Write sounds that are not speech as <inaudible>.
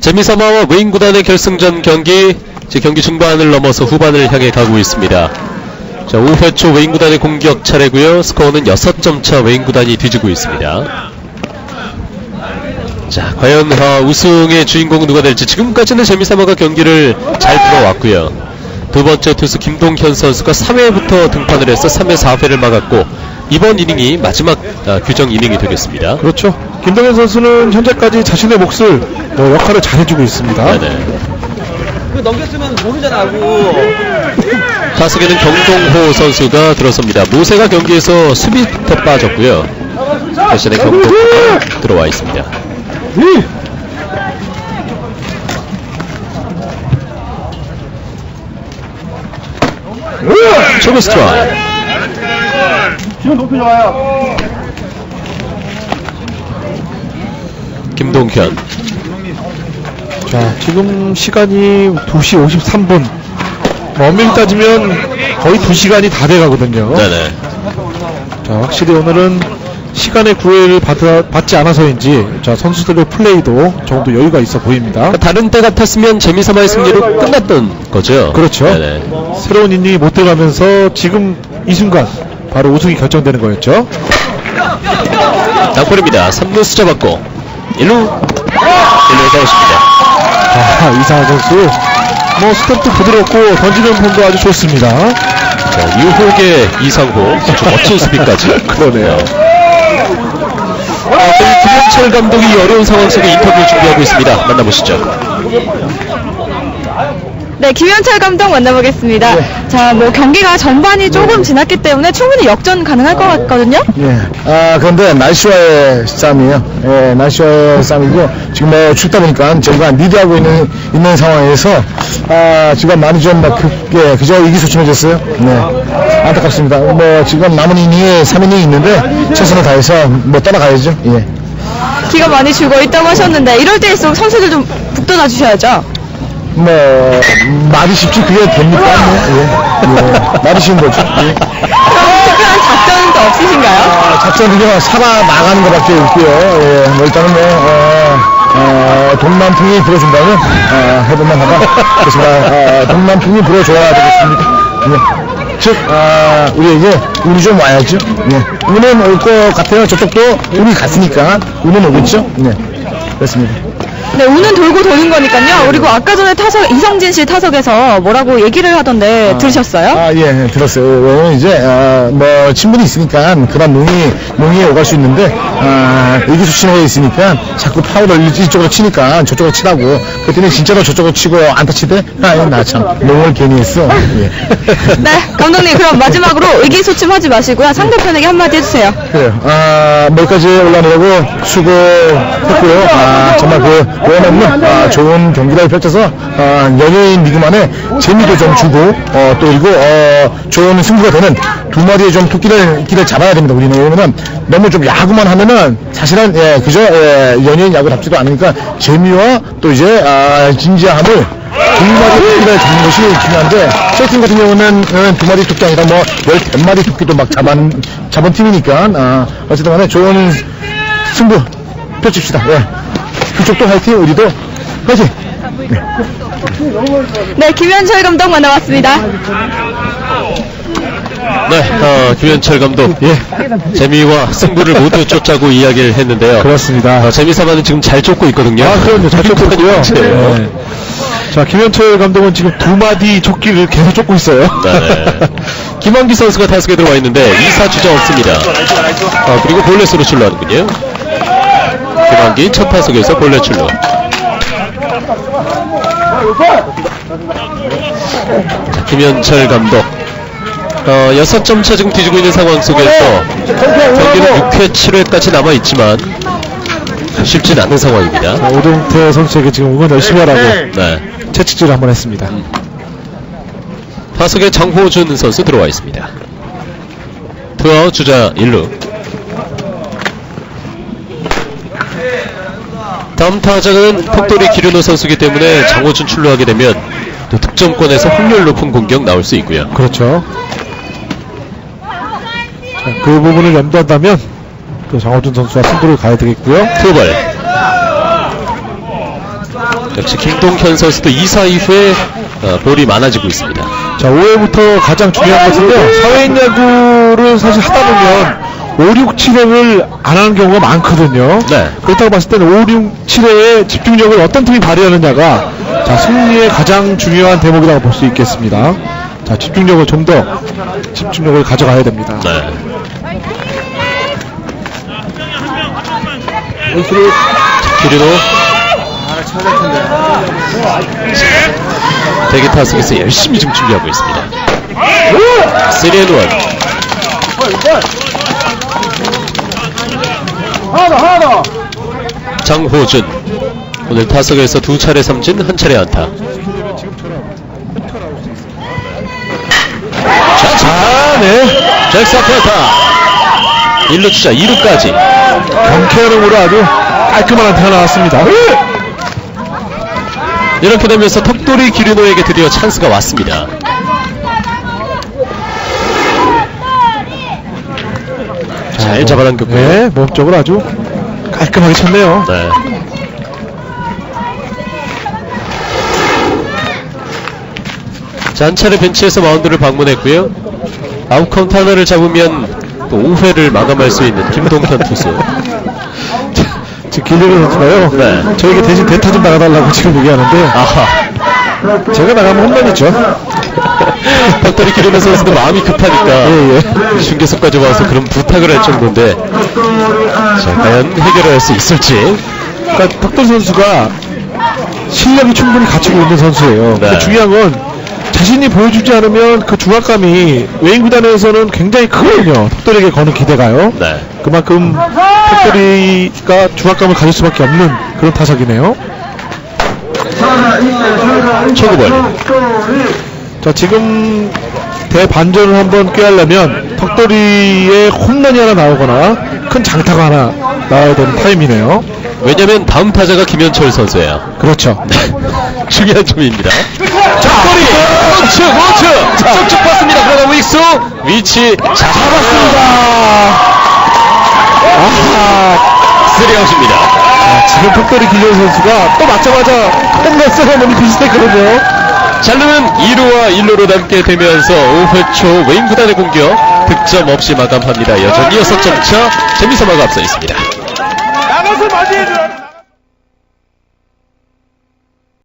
재미삼아와 웨인 구단의 결승전 경기 이제 경기 중반을 넘어서 후반을 향해 가고 있습니다. 자, 5회 초 웨인 구단의 공격 차례고요. 스코어는 6점 차 웨인 구단이 뒤지고 있습니다. 자, 과연 어, 우승의 주인공은 누가 될지 지금까지는 재미삼아가 경기를 잘 풀어왔고요. 두 번째 투수 김동현 선수가 3회부터 등판을 해서 3회 4회를 막았고 이번 이닝이 마지막 아, 규정 이닝이 되겠습니다. 그렇죠. 김동현 선수는 현재까지 자신의 몫을 어, 역할을 잘해주고 있습니다. 네네. 그 넘겼으면 모르잖아, 고 타석에는 경동호 선수가 들어섭니다. 모세가 경기에서 수비부터 빠졌고요. 대신에 경동호가 들어와 있습니다. 초구 스트라이크. 지금 높이 좋아요. 김동현. 자, 지금 시간이 2시 53분. 엄밀히 따지면 거의 2시간이 다 돼가거든요. 네네. 자, 확실히 오늘은 시간의 구애를 받, 받지 않아서인지 자, 선수들의 플레이도 정도 여유가 있어 보입니다. 그러니까 다른 때 같았으면 재미삼아의 승리로 끝났던 거죠. 그렇죠. 네네. 새로운 이닝이 못 들어가면서 지금 이 순간 바로 우승이 결정되는 거였죠. 땅볼입니다. 3루 수 잡았고 1루 1루에 가웃입니다. 아, 이상한 선수. 뭐 스텝도 부드럽고 던지는 폼도 아주 좋습니다. 자, 유혹의 이상호 아주 멋진 수비까지. <laughs> 그러네요. 아, 김현철 감독이 이 어려운 상황 속에 인터뷰 준비하고 있습니다. 만나보시죠. 네, 김현철 감독 만나보겠습니다. 자, 뭐 경기가 전반이 조금 지났기 때문에 충분히 역전 가능할 것 같거든요. 예. 아, 그런데 날씨와의 싸움이에요. 예, 날씨와의 싸움이고, 지금 뭐 춥다 보니까 저희가 리드하고 있는, 있는 상황에서, 아, 지금 많이 좀, 막, 그, 예, 그저 의기소침해졌어요. 네. 안타깝습니다. 뭐, 지금 남은 이닝에 3이닝이 있는데, 최선을 다해서 뭐 떠나가야죠. 예. 기가 많이 죽어 있다고 하셨는데 이럴 때일수록 선수들 좀 북돋아 주셔야죠. 뭐, 말이 쉽지 그게 됩니까? 뭐, 예. 예. 말이 쉬운 거죠. 예. 특별한 또 없으신가요? 아, 작전은요, 살아 나가는 것밖에 없고요. 예, 뭐 일단은 뭐, 어, 어, 동남풍이 불어준다면, 어, 해볼만 하다. 그래서, 어, 동남풍이 불어줘야 되겠습니다. 예. 즉, 아, 우리에게 운이 좀 와야죠. 예. 운은 올 것 같아요. 저쪽도 운이 갔으니까, 운은 오겠죠. 네. 그렇습니다. 네, 우는 돌고 도는 거니까요. 그리고 아까 전에 타석 이성진 씨 타석에서 뭐라고 얘기를 하던데 들으셨어요? 아, 예, 예, 들었어요. 왜냐면 이제, 아, 뭐, 친분이 있으니까 그런 농이, 농이 오갈 수 있는데, 아, 의기소침해 있으니까 자꾸 파울을 이쪽으로 치니까 저쪽으로 치라고. 그랬더니 진짜로 저쪽으로 치고 안타 치대? 아, 나 참, 농을 괜히 했어. 예. <laughs> 네, 감독님 그럼 마지막으로 의기소침하지 마시고요. 상대편에게 한마디 해주세요. 그래요. 아, 여기까지 올라오려고 수고했고요. 아, 정말 그, 원없는, 아, 좋은 경기를 펼쳐서, 아, 연예인 리그만의 재미도 좀 주고, 어, 또 그리고, 어, 좋은 승부가 되는 두 마리의 좀 토끼를, 끼를 잡아야 됩니다, 우리는. 왜냐면, 너무 좀 야구만 하면은, 사실은, 예, 그저, 예, 연예인 야구답지도 않으니까, 재미와 또 이제, 아, 진지함을 두 마리 토끼를 잡는 것이 중요한데, 저팀 같은 경우는 어, 두 마리 토끼 아니라 뭐, 열댓 마리 토끼도 막 잡은, 잡은 팀이니까, 아, 어쨌든 간에 좋은 승부 펼칩시다. 예. 그쪽도 화이팅, 우리도 화이팅! 네, 김현철 감독 만나봤습니다. 네, 어, 김현철 감독. 예. 재미와 승부를 모두 쫓자고 이야기를 했는데요. 그렇습니다. 어, 재미삼아는 지금 잘 쫓고 있거든요. 아, 그럼요. 잘 쫓고 있고요. 네. 네. 자, 김현철 감독은 지금 두 마디 조끼를 계속 쫓고 있어요. 네. <laughs> 김한기 선수가 타석에 들어와 있는데 2사 주자 없습니다. 어, 그리고 볼넷으로 출루하는군요. 김한기 첫 타석에서 볼넷 출루. 자, 김현철 감독. 어, 6점 차 지금 뒤지고 있는 상황 속에서 경기는 6회, 7회까지 남아있지만 쉽진 않은 상황입니다. 자, 오동태 선수에게 지금 응원 열심히 하라고 네. 채찍질을 한번 했습니다. 타석에 장호준 선수 들어와 있습니다. 투아웃 주자 1루. 다음 타자는 폭돌이 기르노 선수기 때문에 장호준 출루하게 되면 또 득점권에서 확률 높은 공격 나올 수 있고요. 그렇죠. 자, 그 부분을 염두한다면 또 장호준 선수와 승부를 가야 되겠고요. 투볼. 역시 김동현 선수도 2사 이후에 어, 볼이 많아지고 있습니다. 자, 5회부터 가장 중요한 것은요, 사회인 야구를 사실 하다 보면 5, 6, 7회를 안 하는 경우가 많거든요. 네. 그렇다고 봤을 때는 5, 6, 7회의 집중력을 어떤 팀이 발휘하느냐가 자, 승리의 가장 중요한 대목이라고 볼 수 있겠습니다. 자, 집중력을 좀 더 집중력을 가져가야 됩니다. 네. 기르노 대기 타석에서 열심히 좀 준비하고 있습니다. 3앤 1 하나 하나. 장호준 오늘 타석에서 두 차례 삼진 한 차례 안타. 자, 자, 네. 잭스 아프타 1루 주자 2루까지. 경쾌한 으로 아주 깔끔한 안타가 나왔습니다. 이렇게 되면서 턱돌이 기르노에게 드디어 찬스가 왔습니다. 잘 잡아당겼고요. 네, 몸쪽으로 아주 깔끔하게 쳤네요. 네. 차례 벤치에서 마운드를 방문했고요. 아웃카운트 하나를 잡으면 또 5회를 마감할 수 있는 김동현 투수. <laughs> 지금 길리그 선수가요. 네. 저에게 대신 대타 좀 나가달라고 지금 얘기하는데 아하. 제가 나가면 홈런이죠. <laughs> 턱돌이 기르는 선수도 마음이 급하니까 예, 예. 중계석까지 와서 그런 부탁을 할 정도인데 자, 과연 해결할 수 있을지 그러니까 덕돌 선수가 실력이 충분히 갖추고 있는 선수예요. 네. 중요한 건 자신이 보여주지 않으면 그 중압감이 외인 구단에서는 굉장히 크거든요. 덕돌에게 거는 기대가요. 네. 그만큼 덕돌이가 중압감을 가질 수밖에 없는 그런 타석이네요. 초구볼 자 지금 대반전을 한번 꾀하려면 덕돌이의 홈런이 하나 나오거나 큰 장타가 하나 나와야 되는 타임이네요. 왜냐면 다음 타자가 김현철 선수예요 그렇죠. 중요한 점입니다 턱돌이 우측 우측 쭉쭉 봤습니다 그러나 위수 위치 잡았습니다 아하 쓰리아웃입니다 자, 지금 턱돌이 길려 선수가 또 맞자마자 홈런 세레머니 비슷했거든요. 잘루는 2루와 1루로 남게 되면서 5회 초 웨인 구단의 공격 득점 없이 마감합니다. 여전히 6점 차 재미삼아가 앞서 있습니다. 나가서 맞이해줘.